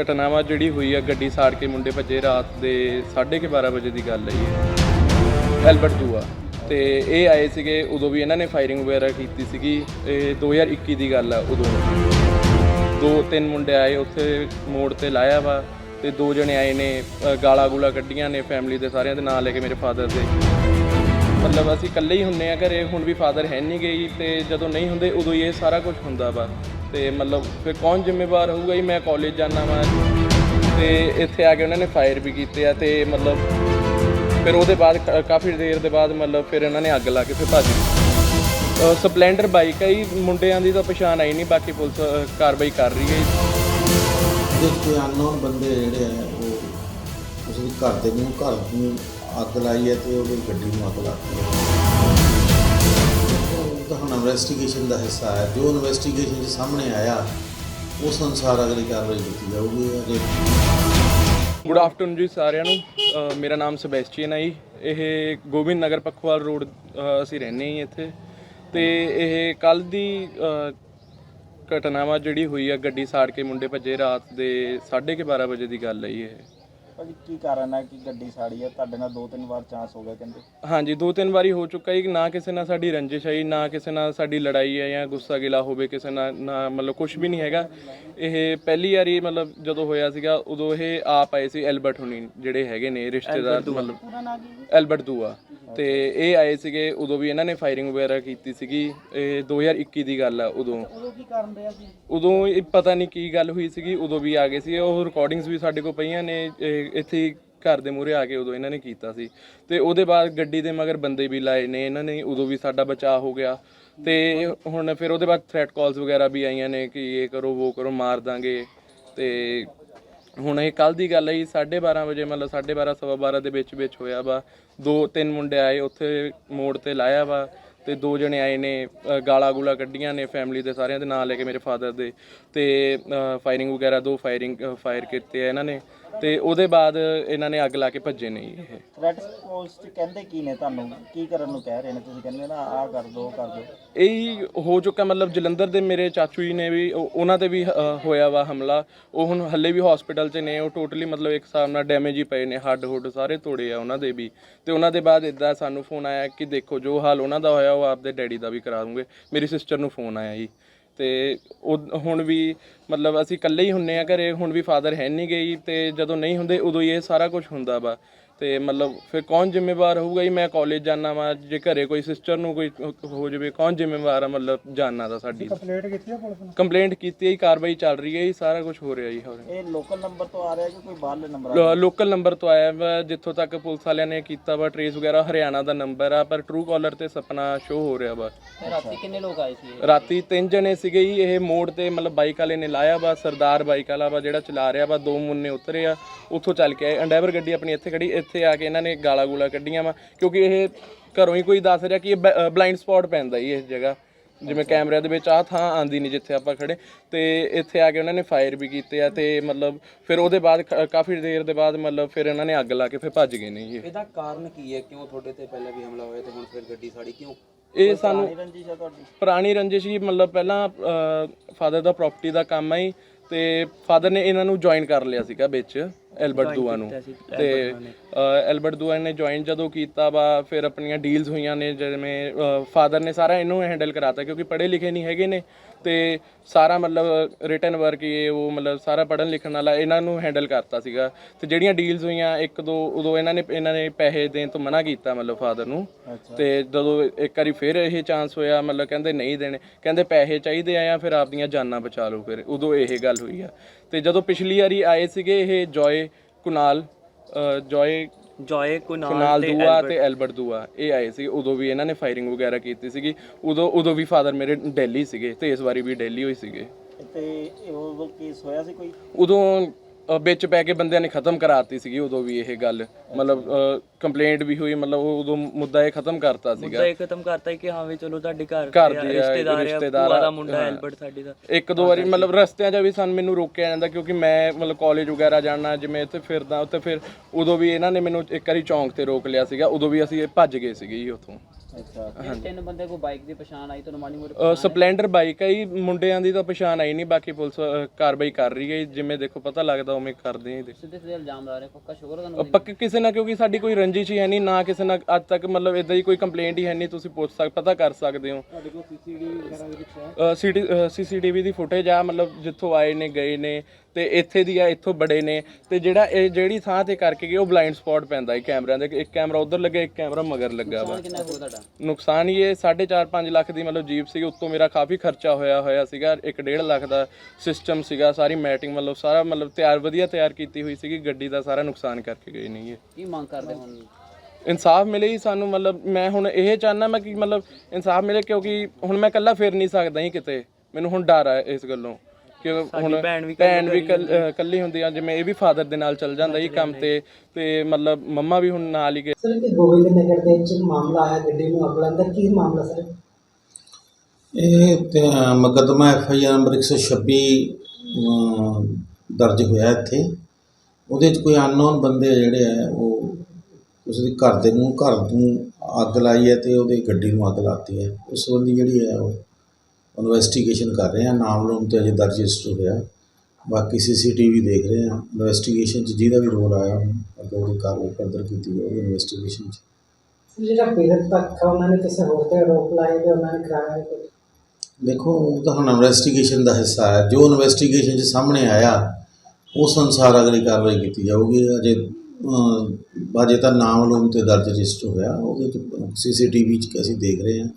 ਘਟਨਾਵਾਂ ਜਿਹੜੀ ਹੋਈ ਆ ਗੱਡੀ ਸਾੜ ਕੇ ਮੁੰਡੇ ਭੱਜੇ ਰਾਤ ਦੇ 12:30 ਵਜੇ ਦੀ ਗੱਲ ਹੈ ਇਹ ਐਲਬਰਟ ਦੂਆ। ਤੇ ਇਹ ਆਏ ਸੀਗੇ ਉਦੋਂ ਵੀ ਇਹਨਾਂ ਨੇ ਫਾਇਰਿੰਗ ਵਗੈਰਾ ਕੀਤੀ ਸੀਗੀ। ਇਹ 2021 ਦੀ ਗੱਲ ਆ ਉਦੋਂ। ਦੋ ਤਿੰਨ ਮੁੰਡੇ ਆਏ ਉੱਥੇ ਮੋੜ ਤੇ ਲਾਇਆ ਵਾ। ਤੇ ਦੋ ਜਣੇ ਆਏ ਨੇ ਅ, ਗਾਲਾਂ ਗੂਲਾ ਕੱਢੀਆਂ ਨੇ ਫੈਮਿਲੀ ਦੇ ਸਾਰਿਆਂ ਦੇ ਨਾਂ ਲੈ ਕੇ ਮੇਰੇ ਫਾਦਰ ਦੇ। ਮਤਲਬ ਅਸੀਂ ਇਕੱਲੇ ਹੀ ਹੁੰਨੇ ਆ ਘਰੇ, ਹੁਣ ਵੀ ਫਾਦਰ ਹੈ ਨਹੀਂ ਗਈ ਤੇ ਜਦੋਂ ਨਹੀਂ ਹੁੰਦੇ ਉਦੋਂ ਹੀ ਇਹ ਸਾਰਾ ਕੁਝ ਹੁੰਦਾ ਵਾ। ਤੇ ਮਤਲਬ ਫਿਰ ਕੌਣ ਜ਼ਿੰਮੇਵਾਰ ਹੋਊਗਾ ਜੀ? ਮੈਂ ਕਾਲਜ ਜਾਣਾ ਵਾ। ਤੇ ਇੱਥੇ ਆ ਕੇ ਉਹਨਾਂ ਨੇ ਫਾਇਰ ਵੀ ਕੀਤੇ ਆ ਤੇ ਮਤਲਬ ਫਿਰ ਉਹਦੇ ਬਾਅਦ ਕ- ਕਾਫੀ ਦੇਰ ਦੇ ਬਾਅਦ ਮਤਲਬ ਫਿਰ ਇਹਨਾਂ ਨੇ ਅੱਗ ਲਾ ਕੇ ਫਿਰ ਭੱਜ ਗਏ। ਸਪਲੈਂਡਰ ਬਾਈਕ ਹੈ ਜੀ, ਮੁੰਡਿਆਂ ਦੀ ਤਾਂ ਪਛਾਣ ਆਈ ਨਹੀਂ ਬਾਕੀ ਪੁਲਿਸ ਕਾਰਵਾਈ ਕਰ ਰਹੀ ਹੈ ਜੀ। ਕੋਈ ਅਨਨੋਨ ਬੰਦੇ ਜਿਹੜੇ ਆ, ਉਹ ਉਸ ਦੇ ਘਰ ਦੇ ਨੂੰ ਘਰ ਨੂੰ ਅੱਗ ਲਾਈ ਹੈ ਤੇ ਉਹਦੀ ਗੱਡੀ ਨੂੰ ਅੱਗ ਲਾਤੀ ਹੈ। ਤਾਂ ਹੁਣ ਇਨਵੈਸਟੀਗੇਸ਼ਨ ਦਾ ਹਿੱਸਾ ਹੈ। ਜੋ ਇਨਵੈਸਟੀਗੇਸ਼ਨ 'ਚ ਸਾਹਮਣੇ ਆਇਆ ਉਸ ਅਨੁਸਾਰ ਅਗਲੀ ਕਾਰਵਾਈ ਕੀਤੀ ਜਾਊਗੀ। ਅਜੇ ਗੁੱਡ ਆਫਟਰਨੂਨ ਜੀ ਸਾਰਿਆਂ ਨੂੰ। ਅ, ਮੇਰਾ ਨਾਮ ਸੈਬੈਸਟੀਅਨ ਹੈ ਜੀ। ਇਹ ਗੋਬਿੰਦ ਨਗਰ ਪਖਵਾਲ ਰੋਡ ਅ, ਅਸੀਂ ਰਹਿੰਦੇ ਹਾਂ ਇੱਥੇ। ਤੇ ਇਹ ਕੱਲ ਦੀ ਅ, ਘਟਨਾਵਾ ਜਿਹੜੀ ਹੋਈ ਆ ਗੱਡੀ ਸਾੜ ਕੇ ਮੁੰਡੇ ਭੱਜੇ ਰਾਤ ਦੇ 12:30 ਵਜੇ ਦੀ ਗੱਲ ਹੈ ਜੀ ਇਹ। ਭਾਜੀ ਕੀ ਕਾਰਨ ਹੈ ਕਿ ਗੱਡੀ ਸਾੜੀ ਹੈ ਤੁਹਾਡੇ ਨਾਲ ਦੋ ਤਿੰਨ ਵਾਰ ਚਾਂਸ ਹੋ ਗਿਆ ਕਹਿੰਦੇ। ਹਾਂਜੀ ਦੋ ਤਿੰਨ ਵਾਰੀ ਹੋ ਚੁੱਕਾ ਹੈ ਕਿ ਨਾ ਕਿਸੇ ਨਾਲ ਸਾਡੀ ਰੰਜਿਸ਼ ਹੈ ਜੀ, ਨਾ ਕਿਸੇ ਨਾਲ ਸਾਡੀ ਲੜਾਈ ਹੈ ਜਾਂ ਗੁੱਸਾ ਗਿਲਾ ਹੋਵੇ ਕਿਸੇ ਨਾਲ ਨਾ ਮਤਲਬ ਕੁਝ ਵੀ ਨਹੀਂ ਹੈਗਾ। ਇਹ ਪਹਿਲੀ ਵਾਰੀ ਮਤਲਬ ਜਦੋਂ ਹੋਇਆ ਸੀਗਾ ਉਦੋਂ ਇਹ ਆਪ ਆਏ ਸੀ ਐਲਬਰਟ ਹੁਣੀ ਜਿਹੜੇ ਹੈਗੇ ਨੇ ਰਿਸ਼ਤੇਦਾਰ ਮਤਲਬ ਐਲਬਰਟ ਦੂਆ। ਤੇ ਇਹ ਆਏ ਸੀਗੇ ਉਦੋਂ ਵੀ ਇਹਨਾਂ ਨੇ ਫਾਇਰਿੰਗ ਵਗੈਰਾ ਕੀਤੀ ਸੀਗੀ। ਇਹ 2021 ਦੀ ਗੱਲ ਆ ਉਦੋਂ। ਉਦੋਂ ਕੀ ਕਾਰਨ ਰਿਹਾ ਸੀ? ਉਦੋਂ ਇਹ ਪਤਾ ਨਹੀਂ ਕੀ ਗੱਲ ਹੋਈ ਸੀਗੀ ਉਦੋਂ ਵੀ ਆ ਗਏ ਸੀ। ਉਹ ਰਿਕਾਰਡਿੰਗਸ ਵੀ ਸਾਡੇ ਕੋਲ ਪਈਆਂ ਨੇ ਇਹ ਇੱਥੇ ਘਰ ਦੇ ਮੂਹਰੇ ਆ ਕੇ ਉਦੋਂ ਇਹਨਾਂ ਨੇ ਕੀਤਾ ਸੀ। ਤੇ ਉਹਦੇ ਬਾਅਦ ਗੱਡੀ ਦੇ ਮਗਰ ਬੰਦੇ ਵੀ ਲਾਏ ਨੇ ਇਹਨਾਂ ਨੇ ਉਦੋਂ ਵੀ ਸਾਡਾ ਬਚਾਅ ਹੋ ਗਿਆ। ਤੇ ਹੁਣ ਫਿਰ ਉਹਦੇ ਬਾਅਦ ਥ੍ਰੈਟ ਕਾਲਸ ਵਗੈਰਾ ਵੀ ਆਈਆਂ ਨੇ ਕਿ ਇਹ ਕਰੋ ਉਹ ਕਰੋ ਮਾਰ ਦਾਂਗੇ। ਤੇ ਹੁਣ ਇਹ ਕੱਲ ਦੀ ਗੱਲ ਹੈ ਜੀ 12:30 ਵਜੇ ਮਤਲਬ 12:30 ਸਵਾ 12 ਦੇ ਵਿੱਚ ਵਿੱਚ ਹੋਇਆ ਵਾ। ਦੋ ਤਿੰਨ ਮੁੰਡੇ ਆਏ ਉੱਥੇ ਮੋੜ ਤੇ ਲਾਇਆ ਵਾ ਤੇ ਦੋ ਜਣੇ ਆਏ ਨੇ ਅ, ਗਾਲਾਂ ਗੂਲਾ ਕੱਢੀਆਂ ਨੇ ਫੈਮਿਲੀ ਦੇ ਸਾਰਿਆਂ ਦੇ ਨਾਂ ਲੈ ਕੇ ਮੇਰੇ ਫਾਦਰ ਦੇ ਤੇ ਫਾਇਰਿੰਗ ਵਗੈਰਾ ਦੋ ਫਾਇਰਿੰਗ ਫਾਇਰ ਕੀਤੇ ਆ ਇਹਨਾਂ ਨੇ। ਤੇ ਉਹਦੇ ਬਾਅਦ ਇਹਨਾਂ ਨੇ ਅੱਗ ਲਾ ਕੇ ਭੱਜੇ ਨੇ ਜੀ ਇਹ। ਥ੍ਰੈਟ ਕਾਲਸ ਚ ਕਹਿੰਦੇ ਕੀ ਨੇ ਤੁਹਾਨੂੰ? ਕੀ ਕਰਨ ਨੂੰ ਕਹਿ ਰਹੇ ਨੇ ਤੁਸੀਂ? ਕਹਿੰਦੇ ਨਾ ਆਹ ਕਰ ਦੋ ਕਰ ਦੋ। ਇਹ ਹੀ ਚੁੱਕਾ ਮਤਲਬ ਜਲੰਧਰ ਦੇ ਮੇਰੇ ਚਾਚੂ ਜੀ ਨੇ ਵੀ ਉਹ- ਉਹਨਾਂ ਤੇ ਵੀ ਅ, ਹੋਇਆ ਵਾ ਹਮਲਾ। ਉਹ ਹੁਣ ਹੱਲੇ ਵੀ ਹਸਪੀਟਲ 'ਚ ਨੇ ਉਹ ਟੋਟਲੀ ਮਤਲਬ ਇੱਕ ਹਿਸਾਬ ਨਾਲ ਡੈਮੇਜ ਹੀ ਪਏ ਨੇ ਹੱਡ ਹੁੱਡ ਸਾਰੇ ਤੋੜੇ ਆ ਉਹਨਾਂ ਦੇ ਵੀ। ਤੇ ਉਹਨਾਂ ਦੇ ਬਾਅਦ ਇਦਾਂ ਸਾਨੂੰ ਫੋਨ ਆਇਆ ਕਿ ਦੇਖੋ ਜੋ ਹਾਲ ਉਹਨਾਂ ਦਾ ਹੋਇਆ ਉਹ ਆਪਦੇ ਡੈਡੀ ਦਾ ਵੀ ਕਰਾ ਦੂੰਗੇ। ਮੇਰੀ ਸਿਸਟਰ ਨੂੰ ਫੋਨ ਆਇਆ ਜੀ। ਤੇ ਉਹ ਹੁਣ ਵੀ ਮਤਲਬ ਅਸੀਂ ਇਕੱਲੇ ਹੀ ਹੁੰਨੇ ਆ ਘਰੇ, ਹੁਣ ਵੀ ਫਾਦਰ ਹੈ ਨਹੀਂ ਗਈ ਤੇ ਜਦੋਂ ਨਹੀਂ ਹੁੰਦੇ ਉਦੋਂ ਹੀ ਇਹ ਸਾਰਾ ਕੁਝ ਹੁੰਦਾ ਵਾ। ਤੇ ਮਤਲਬ ਫਿਰ ਕੌਣ ਜ਼ਿੰਮੇਵਾਰ ਹੋਊਗਾ ਜੀ? ਮੈਂ ਕਾਲਜ ਜਾਣਾ ਵਾ ਜੇ ਘਰੇ ਕੋਈ ਸਿਸਟਰ ਨੂੰ ਕੋਈ ਹੋ ਜਾਵੇ ਕੌਣ ਜ਼ਿੰਮੇਵਾਰ ਆ ਮਤਲਬ ਜਾਨਣਾ ਦਾ ਸਾਡੀ? ਕੰਪਲੇਂਟ ਕੀਤੀ ਹੈ ਪੁਲਿਸ ਨੇ? ਕੰਪਲੇਂਟ ਕੀਤੀ ਹੈ ਜੀ ਕਾਰਵਾਈ ਚੱਲ ਰਹੀ ਹੈ ਜੀ ਸਾਰਾ ਕੁਝ ਹੋ ਰਿਹਾ ਜੀ ਹੋਰ। ਇਹ ਲੋਕਲ ਨੰਬਰ ਤੋਂ ਆ ਰਿਹਾ ਕਿ ਕੋਈ ਬਾਹਰਲੇ ਨੰਬਰ ਆ ਲੋਕਲ ਨੰਬਰ ਤੋਂ ਆਇਆ ਵਾ ਜਿੱਥੋਂ ਤੱਕ ਪੁਲਿਸ ਵਾਲਿਆਂ ਨੇ ਕੀਤਾ ਵਾ ਟਰੇਸ ਵਗੈਰਾ ਹਰਿਆਣਾ ਦਾ ਨੰਬਰ ਆ ਪਰ ਟਰੂ ਕਾਲਰ ਤੇ ਸਪਨਾ ਸ਼ੋ ਹੋ ਰਿਹਾ ਵਾ। ਰਾਤੀ ਕਿੰਨੇ ਲੋਕ ਆਏ ਸੀ ਰਾਤੀ ਤਿੰਨ ਜਣੇ ਸੀਗੇ ਜੀ ਇਹ ਮੋੜ ਤੇ ਮਤਲਬ ਬਾਈਕ ਵਾਲੇ ਨੇ ਲਾਇਆ ਵਾ ਸਰਦਾਰ ਬਾਈਕ ਵਾਲਾ ਵਾ ਜਿਹੜਾ ਚਲਾ ਰਿਹਾ ਵਾ ਦੋ ਮੁੰਨੇ ਉਤਰੇ ਆ ਉੱਥੋਂ ਚੱਲ ਕੇ ਆਏ ਅੰਡੈਵਰ ਗੱਡੀ ਆਪਣੀ ਇੱਥੇ ਖੜੀ ਇੱਥੇ ਆ ਕੇ ਇਹਨਾਂ ਨੇ ਗਾਲਾ ਗੂਲਾ ਕੱਢੀਆਂ ਵਾ ਕਿਉਂਕਿ ਇਹ ਘਰੋਂ ਹੀ ਕੋਈ ਦੱਸ ਰਿਹਾ ਕਿ ਇਹ ਬਲਾਈਂਡ ਸਪੌਟ ਪੈਂਦਾ ਜੀ ਇਸ ਜਗ੍ਹਾ। ਜਿਵੇਂ ਕੈਮਰਿਆਂ ਦੇ ਵਿੱਚ ਆ ਥਾਂ ਆਂਦੀ ਨਹੀਂ ਜਿੱਥੇ ਆਪਾਂ ਖੜੇ। ਤੇ ਇੱਥੇ ਆ ਕੇ ਉਹਨਾਂ ਨੇ ਫਾਇਰ ਵੀ ਕੀਤੇ ਆ ਤੇ ਮਤਲਬ ਫਿਰ ਉਹਦੇ ਬਾਅਦ ਕ- ਕਾਫੀ ਦੇਰ ਦੇ ਬਾਅਦ ਮਤਲਬ ਫਿਰ ਇਹਨਾਂ ਨੇ ਅੱਗ ਲਾ ਕੇ ਫਿਰ ਭੱਜ ਗਏ ਨੇ ਜੀ ਇਹ। ਇਹਦਾ ਕਾਰਨ ਕੀ ਹੈ? ਕਿਉਂ ਤੁਹਾਡੇ ਤੇ ਪਹਿਲਾਂ ਵੀ ਹਮਲਾ ਹੋਇਆ ਤੇ ਹੁਣ ਫਿਰ ਗੱਡੀ ਸਾੜੀ ਕਿਉਂ? ਇਹ ਸਾਨੂੰ ਰੰਜਿਸ਼ ਆ ਤੁਹਾਡੀ? ਪੁਰਾਣੀ ਰੰਜਿਸ਼ ਹੀ ਮਤਲਬ ਪਹਿਲਾਂ ਫਾਦਰ ਦਾ ਪ੍ਰਾਪਰਟੀ ਦਾ ਕੰਮ ਹੈ ਤੇ ਫਾਦਰ ਨੇ ਇਹਨਾਂ ਨੂੰ ਜੁਆਇਨ ਕਰ ਲਿਆ ਸੀਗਾ ਵਿੱਚ। ਐਲਬਰਟ ਦੂਆ ਨੂੰ। ਤੇ ਐਲਬਰਟ ਦੂਆ ਨੇ। ਜੁਆਇਨ ਜਦੋਂ ਕੀਤਾ ਵਾ ਫਿਰ ਆਪਣੀਆਂ ਡੀਲਸ ਹੋਈਆਂ ਨੇ ਜਿਵੇਂ ਫਾਦਰ ਨੇ ਸਾਰਾ ਇਹਨੂੰ ਹੈਂਡਲ ਕਰਾਤਾ ਕਿਉਂਕਿ ਪੜ੍ਹੇ ਲਿਖੇ ਨਹੀਂ ਹੈਗੇ ਨੇ। ਤੇ ਸਾਰਾ ਮਤਲਬ ਰਿਟਨ ਵਰਕ ਇਹ ਉਹ ਮਤਲਬ ਸਾਰਾ ਪੜ੍ਹਨ ਲਿਖਣ ਵਾਲਾ ਇਹਨਾਂ ਨੂੰ ਹੈਂਡਲ ਕਰਤਾ ਸੀਗਾ। ਤੇ ਜਿਹੜੀਆਂ ਡੀਲਸ ਹੋਈਆਂ ਇੱਕ ਦੋ ਉਦੋਂ ਇਹਨਾਂ ਨੇ ਇਹਨਾਂ ਨੇ ਪੈਸੇ ਦੇਣ ਤੋਂ ਮਨਾ ਕੀਤਾ ਮਤਲਬ ਫਾਦਰ ਨੂੰ। ਤੇ ਜਦੋਂ ਇੱਕ ਵਾਰੀ ਫਿਰ ਇਹ ਚਾਂਸ ਹੋਇਆ ਮਤਲਬ ਕਹਿੰਦੇ ਨਹੀਂ ਦੇਣੇ ਕਹਿੰਦੇ ਪੈਸੇ ਚਾਹੀਦੇ ਆ ਜਾਂ ਫਿਰ ਆਪਦੀਆਂ ਜਾਨਾਂ ਬਚਾ ਲਓ ਫਿਰ ਉਦੋਂ ਇਹ ਗੱਲ ਹੋਈ ਆ। ਤੇ ਜਦੋਂ ਪਿਛਲੀ ਵਾਰੀ ਆਏ ਸੀਗੇ ਇਹ Joey Kunal Joey Joey Kunal Dua ਤੇ ਐਲਬਰਟ। ਦੂਆ ਇਹ ਆਏ ਸੀ ਉਦੋਂ ਵੀ ਇਹਨਾਂ ਨੇ ਫਾਇਰਿੰਗ ਵਗੈਰਾ ਕੀਤੀ ਸੀਗੀ। ਉਦੋਂ ਉਦੋਂ ਵੀ ਫਾਦਰ ਮੇਰੇ ਦਿੱਲੀ ਸੀਗੇ ਤੇ ਇਸ ਵਾਰੀ ਵੀ ਦਿੱਲੀ ਹੋਈ ਸੀਗੇ। ਤੇ ਉਹ ਕੇਸ ਹੋਇਆ ਸੀ ਕੋਈ? ਉਦੋਂ ਵਿੱਚ ਪੈ ਕੇ ਬੰਦਿਆਂ ਨੇ ਖਤਮ ਕਰਾਤੀ ਸੀਗੀ ਉਦੋਂ ਵੀ ਇਹ ਗੱਲ। ਮਤਲਬ ਕੰਪਲੇਂਟ ਵੀ ਹੋਈ ਮਤਲਬ ਉਹ ਉਦੋਂ ਮੁੱਦਾ ਇਹ ਖਤਮ ਕਰਤਾ ਸੀਗਾ। ਇਹ ਖਤਮ ਕਰਤਾ ਕਿ ਹਾਂ ਵੀ ਚਲੋ ਤੁਹਾਡੇ ਘਰ ਘਰ ਦੇ ਆ, ਰਿਸ਼ਤੇਦਾਰ ਆ ਦਾ ਮੁੰਡਾ। ਐਲਬਰਟ ਸਾਡੀ ਦਾ। ਇੱਕ ਦੋ ਵਾਰੀ ਮਤਲਬ ਰਸਤਿਆਂ 'ਚ ਵੀ ਸਾਨੂੰ ਮੈਨੂੰ ਰੋਕਿਆ ਜਾਂਦਾ ਕਿਉਂਕਿ ਮੈਂ ਮਤਲਬ ਕਾਲਜ ਵਗੈਰਾ ਜਾਣਾ ਜਿਵੇਂ ਇੱਥੇ ਫਿਰਦਾ ਉੱਥੇ ਫਿਰ ਉਦੋਂ ਵੀ ਇਹਨਾਂ ਨੇ ਮੈਨੂੰ ਇੱਕ ਵਾਰੀ ਚੌਂਕ ਤੇ ਰੋਕ ਲਿਆ ਸੀਗਾ ਉਦੋਂ ਵੀ ਅਸੀਂ ਭੱਜ ਗਏ ਸੀਗੇ ਜੀ ਉੱਥੋਂ। ਅੱਛਾ ਤਿੰਨ ਬੰਦੇ ਕੋ ਬਾਈਕ ਦੀ ਪਛਾਣ ਆਈ ਤੁਹਾਨੂੰ ਮਾੜੀ ਮੋਟੀ ਅ, ਸਪਲੈਂਡਰ ਬਾਈਕ ਹੈ ਜੀ ਮੁੰਡਿਆਂ ਦੀ ਤਾਂ ਪਛਾਣ ਆਈ ਨਹੀਂ ਬਾਕੀ ਪੁਲਿਸ ਅ, ਕਾਰਵਾਈ ਕਰ ਰਹੀ ਹੈ। ਜਿਵੇਂ ਦੇਖੋ ਪਤਾ ਲੱਗਦਾ ਉਵੇਂ ਕਰਦੇ ਹਾਂ ਜੀ। ਸਿੱਧੇ ਸਿੱਧੇ ਇਲਜ਼ਾਮ ਲਾ ਰਹੇ ਪੱਕਾ ਸ਼ੁਕਰ ਤੁਹਾਨੂੰ ਅ, ਪੱਕੇ ਕਿਸੇ ਨਾਲ ਕਿਉਂਕਿ ਸਾਡੀ ਕੋਈ ਰੰਜਿਸ਼ ਹੀ ਹੈ ਨਹੀਂ ਨਾ ਕਿਸੇ ਨਾਲ ਅੱਜ ਤੱਕ ਮਤਲਬ ਇਦਾਂ ਦੀ ਕੋਈ ਕੰਪਲੇਂਟ ਹੀ ਹੈ ਨਹੀਂ ਤੁਸੀਂ ਪੁੱਛ ਸਕ ਪਤਾ ਕਰ ਸਕਦੇ ਹੋ। ਤੁਹਾਡੇ ਕੋਲ ਸੀਸੀਟੀਵੀ ਵਗੈਰਾ ਵਿੱਚ ਸੀਸੀਟੀਵੀ ਦੀ ਫੁਟੇਜ ਆ ਮਤਲਬ ਜਿੱਥੋਂ ਆਏ ਨੇ ਗਏ ਨੇ ਤੇ ਇੱਥੇ ਦੀ ਆ ਇੱਥੋਂ ਬੜੇ ਨੇ। ਤੇ ਜਿਹੜਾ ਇਹ ਜਿਹੜੀ ਥਾਂ ਤੇ ਕਰਕੇ ਗਏ ਉਹ ਬਲਾਈਂਡ ਸਪੌਟ ਪੈਂਦਾ ਹੈ ਕੈਮਰਿਆਂ ਦੇ। ਇੱਕ ਕੈਮਰਾ ਉਧਰ ਲੱਗਾ ਇੱਕ ਕੈਮਰਾ ਮਗਰ ਲੱਗਾ ਵਾ। ਕਿੰਨਾ ਹੋਊ ਤੁਹਾਡਾ? ਨੁਕਸਾਨ ਇਹ 4.5 5 ਲੱਖ ਦੀ ਮਤਲਬ ਜੀਪ ਸੀ ਉੱਤੋਂ ਮੇਰਾ ਕਾਫੀ ਖਰਚਾ ਹੋਇਆ ਹੋਇਆ ਸੀਗਾ। 1.5 ਲੱਖ ਦਾ ਸਿਸਟਮ ਸੀਗਾ। ਸਾਰੀ ਮੈਟਿੰਗ ਮਤਲਬ ਸਾਰਾ ਮਤਲਬ ਤਿਆਰ ਵਧੀਆ ਤਿਆਰ ਕੀਤੀ ਹੋਈ ਸੀਗੀ। ਗੱਡੀ ਦਾ ਸਾਰਾ ਨੁਕਸਾਨ ਕਰਕੇ ਗਏ ਨਹੀਂ ਇਹ। ਕੀ ਮੰਗ ਕਰਦੇ ਹੁਣ? ਇਨਸਾਫ ਮਿਲੇ ਹੀ ਸਾਨੂੰ ਮਤਲਬ। ਮੈਂ ਹੁਣ ਇਹ ਚਾਹਨਾ ਮੈਂ ਕਿ ਮਤਲਬ ਇਨਸਾਫ ਮਿਲੇ ਕਿਉਂਕਿ ਹੁਣ ਮੈਂ ਇਕੱਲਾ ਫਿਰ ਨਹੀਂ ਸਕਦਾ ਹੀ ਕਿਤੇ। ਮੈਨੂੰ ਹੁਣ ਡਰ ਆ ਇਸ ਗੱਲੋਂ। ਕਿ ਹੁਣ ਭੈਣ ਵੀ ਇਕੱਲੀ ਹੁੰਦੀ ਆ ਜਿਵੇਂ ਇਹ ਵੀ ਫਾਦਰ ਦੇ ਨਾਲ ਚੱਲ ਜਾਂਦਾ ਜੀ ਕੰਮ ਤੇ ਤੇ ਮਤਲਬ ਮੰਮਾ ਵੀ ਹੁਣ ਨਾਲ ਹੀ ਗਏ। ਸਰ ਕਿ ਗੋਬਿੰਦ ਨਗਰ ਦੇ ਵਿੱਚ ਮਾਮਲਾ ਆਇਆ ਗੱਡੀ ਨੂੰ ਅੱਗ ਲਾਉਣ ਦਾ ਕੀ ਮਾਮਲਾ ਸਰ? ਇਹ ਤੇ ਮੁਕੱਦਮਾ F I R number 126 um, ਦਰਜ ਹੋਇਆ ਇੱਥੇ। ਉਹਦੇ 'ਚ ਕੋਈ ਅਨਨੋਨ ਬੰਦੇ ਜਿਹੜੇ ਆ ਉਹ ਉਸ ਦੇ ਘਰ ਦੇ ਨੂੰ ਘਰ ਨੂੰ ਅੱਗ ਲਾਈ ਹੈ ਤੇ ਉਹਦੀ ਗੱਡੀ ਨੂੰ ਅੱਗ ਲਾਤੀ ਹੈ। ਉਸ ਸੰਬੰਧੀ ਜਿਹੜੀ ਹੈ ਉਹ ਇਨਵੈਸਟੀਗੇਸ਼ਨ ਕਰ ਰਹੇ ਆ ਨਾਮ ਲੋਨ ਤੇ ਅਜੇ ਦਰਜ ਰਜਿਸਟਰ ਹੋਇਆ ਬਾਕੀ ਸੀਸੀਟੀਵੀ ਦੇਖ ਰਹੇ ਆ ਇਨਵੈਸਟੀਗੇਸ਼ਨ 'ਚ ਜਿਹਦਾ ਵੀ ਰੋਲ ਆਇਆ ਅੱਗੇ ਉਹਦੀ ਕਾਰਵਾਈ ਫਰਦਰ ਕੀਤੀ ਜਾਊਗੀ ਇਨਵੈਸਟੀਗੇਸ਼ਨ 'ਚ। ਸਰ ਜਿਹੜਾ ਪੀੜਤ ਤੱਕ ਉਹਨਾਂ ਨੇ ਕਿਸੇ ਹੋਰ ਤੇ ਆਰੋਪ ਲਾਏ ਤੇ ਉਹਨਾਂ ਨੇ ਕਰਾਇਆ ਹੈ ਕੁਝ ਦੇਖੋ ਉਹ ਤਾਂ ਹੁਣ ਇਨਵੈਸਟੀਗੇਸ਼ਨ ਦਾ ਹਿੱਸਾ ਹੈ। ਜੋ ਇਨਵੈਸਟੀਗੇਸ਼ਨ 'ਚ ਸਾਹਮਣੇ ਆਇਆ ਉਸ ਅਨੁਸਾਰ ਅਗਲੀ ਕਾਰਵਾਈ ਕੀਤੀ ਜਾਊਗੀ। ਅਜੇ ਅਮ, ਅਜੇ ਤਾਂ ਨਾਮ ਲੋਨ ਤੇ ਦਰਜ ਰਜਿਸਟਰ ਹੋਇਆ। ਉਹਦੇ 'ਚ ਸੀਸੀਟੀਵੀ 'ਚ ਅਸੀਂ ਦੇਖ ਰਹੇ ਹਾਂ।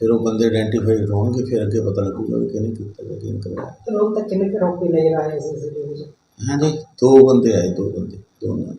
ਫਿਰ ਉਹ ਬੰਦੇ ਆਇਡੈਂਟੀਫਾਈਡ ਹੋਣਗੇ ਫਿਰ ਅੱਗੇ ਪਤਾ ਲੱਗੂਗਾ ਵੀ ਕਿਹਨੇ ਕੀਤਾ ਜਾਂ ਕਿਹਨੇ ਕਰਵਾਇਆ ਤੇ ਲੋਕ ਤੱਕ ਕਿੰਨੇ ਕੁ ਆਰੋਪੀ ਨਜ਼ਰ ਆਏ ਸੀ ਸੀ ਵਿੱਚ। ਹਾਂਜੀ ਦੋ ਬੰਦੇ ਆਏ ਦੋ ਬੰਦੇ ਦੋਨਾਂ